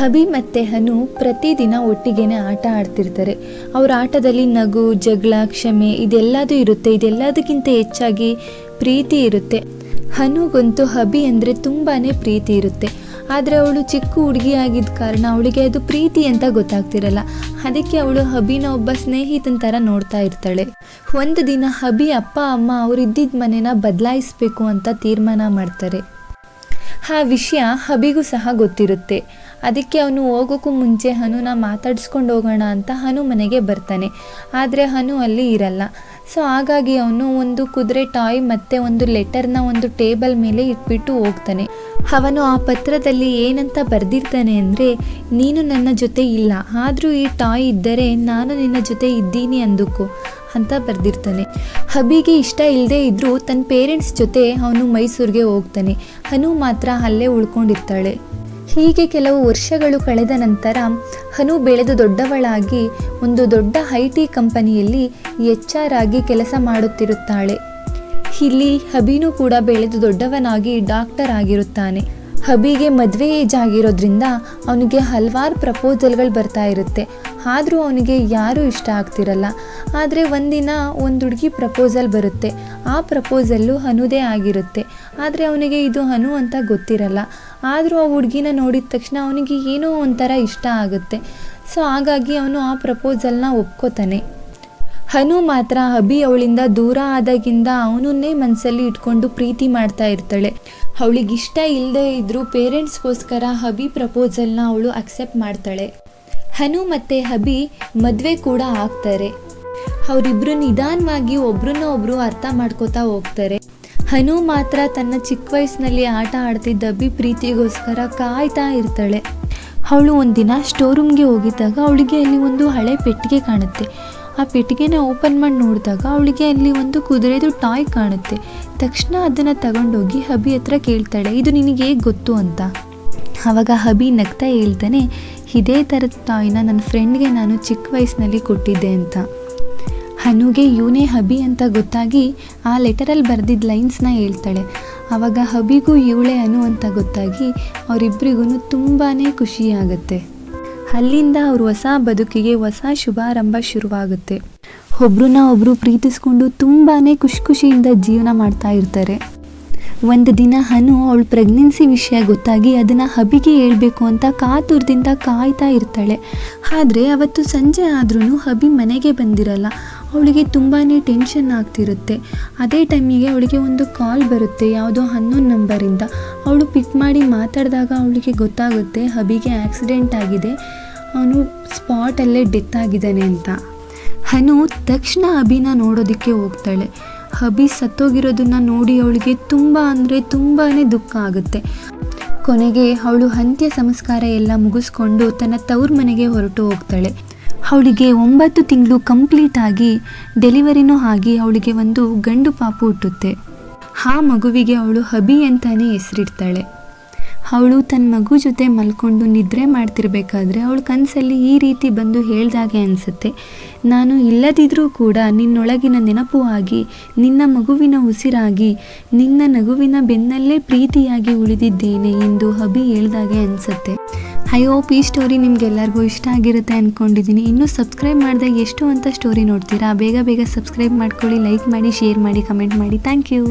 ಹಬಿ ಮತ್ತು ಹನು ಪ್ರತಿದಿನ ಒಟ್ಟಿಗೆನೆ ಆಟ ಆಡ್ತಿರ್ತಾರೆ. ಅವ್ರ ಆಟದಲ್ಲಿ ನಗು, ಜಗಳ, ಕ್ಷಮೆ ಇದೆಲ್ಲದೂ ಇರುತ್ತೆ. ಇದೆಲ್ಲದಕ್ಕಿಂತ ಹೆಚ್ಚಾಗಿ ಪ್ರೀತಿ ಇರುತ್ತೆ. ಹನುಗಂತೂ ಹಬಿ ಅಂದರೆ ತುಂಬಾ ಪ್ರೀತಿ ಇರುತ್ತೆ. ಆದರೆ ಅವಳು ಚಿಕ್ಕ ಹುಡುಗಿ ಆಗಿದ್ದ ಕಾರಣ ಅವಳಿಗೆ ಅದು ಪ್ರೀತಿ ಅಂತ ಗೊತ್ತಾಗ್ತಿರಲ್ಲ. ಅದಕ್ಕೆ ಅವಳು ಹಬಿನ ಒಬ್ಬ ಸ್ನೇಹಿತನ ಥರ ನೋಡ್ತಾ ಇರ್ತಾಳೆ. ಒಂದು ದಿನ ಹಬಿ ಅಪ್ಪ, ಅಮ್ಮ ಅವರಿದ್ದಿದ್ದ ಮನೆನ ಬದಲಾಯಿಸಬೇಕು ಅಂತ ತೀರ್ಮಾನ ಮಾಡ್ತಾರೆ. ಆ ವಿಷಯ ಹಬಿಗೂ ಸಹ ಗೊತ್ತಿರುತ್ತೆ. ಅದಕ್ಕೆ ಅವನು ಹೋಗೋಕ್ಕೂ ಮುಂಚೆ ಹನುನ ಮಾತಾಡಿಸ್ಕೊಂಡು ಹೋಗೋಣ ಅಂತ ಹನು ಮನೆಗೆ ಬರ್ತಾನೆ. ಆದರೆ ಹನು ಅಲ್ಲಿ ಇರಲ್ಲ. ಸೊ ಹಾಗಾಗಿ ಅವನು ಒಂದು ಕುದುರೆ ಟಾಯ್ ಮತ್ತು ಒಂದು ಲೆಟರ್ನ ಒಂದು ಟೇಬಲ್ ಮೇಲೆ ಇಟ್ಬಿಟ್ಟು ಹೋಗ್ತಾನೆ. ಅವನು ಆ ಪತ್ರದಲ್ಲಿ ಏನಂತ ಬರೆದಿರ್ತಾನೆ ಅಂದರೆ, ನೀನು ನನ್ನ ಜೊತೆ ಇಲ್ಲ. ಆದರೂ ಈ ಟಾಯ್ ಇದ್ದರೆ ನಾನು ನಿನ್ನ ಜೊತೆ ಇದ್ದೀನಿ ಅಂದುಕೋ. ಅಂತ ಬರೆದಿರ್ತಾನೆ. ಹಬಿಗೆ ಇಷ್ಟ ಇಲ್ಲದೆ ಇದ್ದರೂ ತನ್ನ ಪೇರೆಂಟ್ಸ್ ಜೊತೆ ಅವನು ಮೈಸೂರಿಗೆ ಹೋಗ್ತಾನೆ. ಹನು ಮಾತ್ರ ಅಲ್ಲೇ ಉಳ್ಕೊಂಡಿರ್ತಾಳೆ. ಹೀಗೆ ಕೆಲವು ವರ್ಷಗಳು ಕಳೆದ ನಂತರ ಹನು ಬೆಳೆದು ದೊಡ್ಡವಳಾಗಿ ಒಂದು ದೊಡ್ಡ ಐ ಟಿ ಕಂಪನಿಯಲ್ಲಿ ಎಚ್ ಆರ್ ಆಗಿ ಕೆಲಸ ಮಾಡುತ್ತಿರುತ್ತಾಳೆ. ಇಲ್ಲಿ ಹಬಿನೂ ಕೂಡ ಬೆಳೆದು ದೊಡ್ಡವನಾಗಿ ಡಾಕ್ಟರ್ ಆಗಿರುತ್ತಾನೆ. ಹಬಿಗೆ ಮದುವೆ ಏಜ್ ಆಗಿರೋದ್ರಿಂದ ಅವನಿಗೆ ಹಲವಾರು ಪ್ರಪೋಸಲ್ಗಳು ಬರ್ತಾ ಇರುತ್ತೆ. ಆದರೂ ಅವನಿಗೆ ಯಾರೂ ಇಷ್ಟ ಆಗ್ತಿರಲ್ಲ. ಆದರೆ ಒಂದಿನ ಒಂದು ಹುಡುಗಿ ಪ್ರಪೋಸಲ್ ಬರುತ್ತೆ. ಆ ಪ್ರಪೋಸಲ್ಲು ಹನುದೇ ಆಗಿರುತ್ತೆ. ಆದರೆ ಅವನಿಗೆ ಇದು ಹನು ಅಂತ ಗೊತ್ತಿರಲ್ಲ. ಆದರೂ ಆ ಹುಡುಗಿನ ನೋಡಿದ ತಕ್ಷಣ ಅವನಿಗೆ ಏನೋ ಒಂಥರ ಇಷ್ಟ ಆಗುತ್ತೆ. ಸೊ ಹಾಗಾಗಿ ಅವನು ಆ ಪ್ರಪೋಸಲ್ನ ಒಪ್ಕೋತಾನೆ. ಹನು ಮಾತ್ರ ಅಭಿ ಅವಳಿಂದ ದೂರ ಆದಾಗಿಂದ ಅವನನ್ನೇ ಮನಸ್ಸಲ್ಲಿ ಇಟ್ಕೊಂಡು ಪ್ರೀತಿ ಮಾಡ್ತಾ ಇರ್ತಾಳೆ. ಅವಳಿಗೆ ಇಷ್ಟ ಇಲ್ಲದೆ ಇದ್ದರೂ ಪೇರೆಂಟ್ಸ್ಗೋಸ್ಕರ ಹಬಿ ಪ್ರಪೋಸಲ್ನ ಅವಳು ಅಕ್ಸೆಪ್ಟ್ ಮಾಡ್ತಾಳೆ. ಹನು ಮತ್ತು ಹಬಿ ಮದುವೆ ಕೂಡ ಆಗ್ತಾರೆ. ಅವರಿಬ್ಬರು ನಿಧಾನವಾಗಿ ಒಬ್ರನ್ನ ಒಬ್ರು ಅರ್ಥ ಮಾಡ್ಕೋತಾ ಹೋಗ್ತಾರೆ. ಹನು ಮಾತ್ರ ತನ್ನ ಚಿಕ್ಕ ವಯಸ್ಸಿನಲ್ಲಿ ಆಟ ಆಡ್ತಿದ್ದ ಹಬ್ಬಿ ಪ್ರೀತಿಗೋಸ್ಕರ ಕಾಯ್ತಾ ಇರ್ತಾಳೆ. ಅವಳು ಒಂದಿನ ಸ್ಟೋರ್ ರೂಮ್ಗೆ ಹೋಗಿದ್ದಾಗ ಅವಳಿಗೆ ಅಲ್ಲಿ ಒಂದು ಹಳೆ ಪೆಟ್ಟಿಗೆ ಕಾಣುತ್ತೆ. ಆ ಪೆಟ್ಟಿಗೆನ ಓಪನ್ ಮಾಡಿ ನೋಡಿದಾಗ ಅವಳಿಗೆ ಅಲ್ಲಿ ಒಂದು ಕುದುರೆದು ಟಾಯ್ ಕಾಣುತ್ತೆ. ತಕ್ಷಣ ಅದನ್ನು ತಗೊಂಡೋಗಿ ಹಬಿ ಹತ್ರ ಕೇಳ್ತಾಳೆ, ಇದು ನಿನಗೆ ಹೇಗೆ ಗೊತ್ತು? ಅಂತ. ಆವಾಗ ಹಬಿ ನಗ್ತಾ ಹೇಳ್ತಾನೆ, ಇದೇ ಥರದ ಟಾಯ್ನ ನನ್ನ ಫ್ರೆಂಡ್ಗೆ ನಾನು ಚಿಕ್ಕ ವಯಸ್ಸಿನಲ್ಲಿ ಕೊಟ್ಟಿದ್ದೆ ಅಂತ. ಹನುಗೆ, ಇವನೇ ಹಬಿ ಅಂತ ಗೊತ್ತಾಗಿ ಆ ಲೆಟರಲ್ಲಿ ಬರೆದಿದ್ದ ಲೈನ್ಸ್ನ ಹೇಳ್ತಾಳೆ. ಆವಾಗ ಹಬಿಗೂ ಇವಳೆ ಅನು ಅಂತ ಗೊತ್ತಾಗಿ ಅವರಿಬ್ಬರಿಗೂ ತುಂಬಾ ಖುಷಿಯಾಗತ್ತೆ ಅಲ್ಲಿಂದ ಅವ್ರ ಹೊಸ ಬದುಕಿಗೆ ಹೊಸ ಶುಭಾರಂಭ ಶುರುವಾಗುತ್ತೆ. ಒಬ್ರನ್ನ ಒಬ್ಬರು ಪ್ರೀತಿಸ್ಕೊಂಡು ತುಂಬಾ ಖುಷಿ ಖುಷಿಯಿಂದ ಜೀವನ ಮಾಡ್ತಾ ಇರ್ತಾರೆ. ಒಂದು ದಿನ ಹನು ಅವಳು ಪ್ರೆಗ್ನೆನ್ಸಿ ವಿಷಯ ಗೊತ್ತಾಗಿ ಅದನ್ನು ಹಬಿಗೆ ಹೇಳಬೇಕು ಅಂತ ಕಾತುರದಿಂದ ಕಾಯ್ತಾ ಇರ್ತಾಳೆ. ಆದರೆ ಅವತ್ತು ಸಂಜೆ ಆದ್ರೂ ಹಬಿ ಮನೆಗೆ ಬಂದಿರಲ್ಲ. ಅವಳಿಗೆ ತುಂಬಾ ಟೆನ್ಷನ್ ಆಗ್ತಿರುತ್ತೆ. ಅದೇ ಟೈಮಿಗೆ ಅವಳಿಗೆ ಒಂದು ಕಾಲ್ ಬರುತ್ತೆ, ಯಾವುದೋ ಹನ್ನೊಂದು ನಂಬರಿಂದ ಅವಳು ಪಿಕ್ ಮಾಡಿ ಮಾತಾಡಿದಾಗ ಅವಳಿಗೆ ಗೊತ್ತಾಗುತ್ತೆ, ಹಬಿಗೆ ಆಕ್ಸಿಡೆಂಟ್ ಆಗಿದೆ, ಅವನು ಸ್ಪಾಟಲ್ಲೇ ಡೆತ್ ಆಗಿದ್ದಾನೆ ಅಂತ. ಹನು ತಕ್ಷಣ ಅಭಿನ ನೋಡೋದಕ್ಕೆ ಹೋಗ್ತಾಳೆ. ಅಭಿ ಸತ್ತೋಗಿರೋದನ್ನ ನೋಡಿ ಅವಳಿಗೆ ತುಂಬ ಅಂದರೆ ತುಂಬಾ ದುಃಖ ಆಗುತ್ತೆ. ಕೊನೆಗೆ ಅವಳು ಅಂತ್ಯ ಸಂಸ್ಕಾರ ಎಲ್ಲ ಮುಗಿಸ್ಕೊಂಡು ತನ್ನ ತವ್ರ ಮನೆಗೆ ಹೊರಟು ಹೋಗ್ತಾಳೆ. ಅವಳಿಗೆ ಒಂಬತ್ತು ತಿಂಗಳು ಕಂಪ್ಲೀಟ್ ಆಗಿ ಡೆಲಿವರಿನೂ ಆಗಿ ಅವಳಿಗೆ ಒಂದು ಗಂಡು ಪಾಪು ಹುಟ್ಟುತ್ತೆ. ಆ ಮಗುವಿಗೆ ಅವಳು ಹಬಿ ಅಂತಾನೆ ಹೆಸರಿಡ್ತಾಳೆ. ಅವಳು ತನ್ನ ಮಗು ಜೊತೆ ಮಲ್ಕೊಂಡು ನಿದ್ರೆ ಮಾಡ್ತಿರ್ಬೇಕಾದ್ರೆ ಅವಳು ಕನಸಲ್ಲಿ ಈ ರೀತಿ ಬಂದು ಹೇಳ್ದಾಗೆ ಅನಿಸುತ್ತೆ. ನಾನು ಇಲ್ಲದಿದ್ದರೂ ಕೂಡ ನಿನ್ನೊಳಗಿನ ನೆನಪು ಆಗಿ ನಿನ್ನ ಮಗುವಿನ ಉಸಿರಾಗಿ, ನಿನ್ನ ನಗುವಿನ ಬೆನ್ನಲ್ಲೇ ಪ್ರೀತಿಯಾಗಿ ಉಳಿದಿದ್ದೇನೆ ಎಂದು ಹಬಿ ಹೇಳ್ದಾಗೆ ಅನಿಸುತ್ತೆ. ಐ ಹೋಪ್ ಈ ಸ್ಟೋರಿ ನಿಮಗೆಲ್ಲರಿಗೂ ಇಷ್ಟ ಆಗಿರುತ್ತೆ ಅಂದ್ಕೊಂಡಿದ್ದೀನಿ ಇನ್ನೂ ಸಬ್ಸ್ಕ್ರೈಬ್ ಮಾಡಿದಾಗ ಎಷ್ಟು ಅಂತ ಸ್ಟೋರಿ ನೋಡ್ತೀರಾ? ಬೇಗ ಬೇಗ ಸಬ್ಸ್ಕ್ರೈಬ್ ಮಾಡ್ಕೊಳ್ಳಿ ಲೈಕ್ ಮಾಡಿ ಶೇರ್ ಮಾಡಿ ಕಮೆಂಟ್ ಮಾಡಿ. Thank you